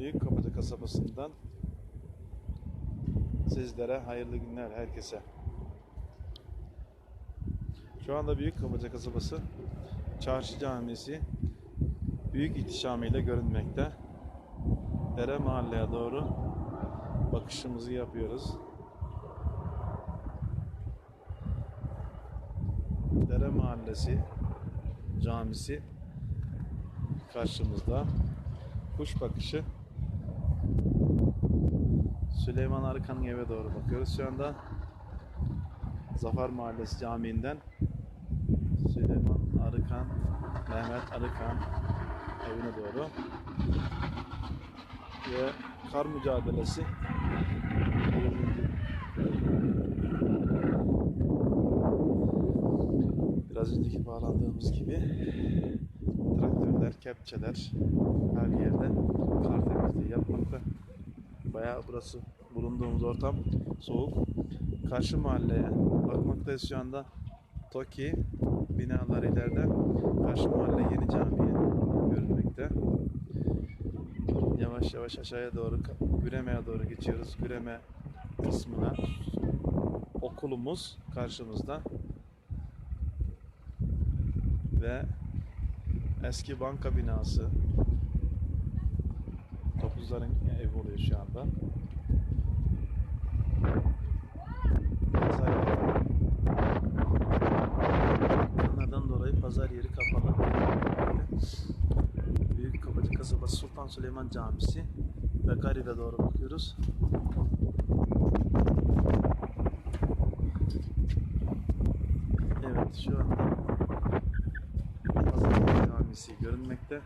Büyük Kapıcı kasabasından sizlere hayırlı günler herkese. Şu anda Büyük Kapıcı kasabası Çarşı Camisi büyük ihtişamıyla görünmekte. Dere Mahalle'ye doğru bakışımızı yapıyoruz. Dere Mahallesi camisi karşımızda. Kuş bakışı. Süleyman Arıkan'ın eve doğru bakıyoruz. Şu anda Zafer Mahallesi Camii'nden Süleyman Arıkan, Mehmet Arıkan evine doğru ve kar mücadelesi Biraz önceki bağlandığımız gibi traktörler, kepçeler her Bayağı burası bulunduğumuz ortam soğuk. Karşı mahalleye bakmaktayız şu anda. Toki binalar ileride. Karşı mahalle yeni camiye görünmekte. Yavaş yavaş aşağıya doğru Güreme'ye doğru geçiyoruz. Güreme kısmına. Okulumuz karşımızda. Ve eski banka binası. Topuzların evi oluyor şu anda. Pazar yeri. Onlardan dolayı pazar yeri kapalı. Büyük Kapıcı kasabası Sultan Süleyman Camisi ve Garibe doğru bakıyoruz. Evet şu anda Pazar Camisi görünmekte.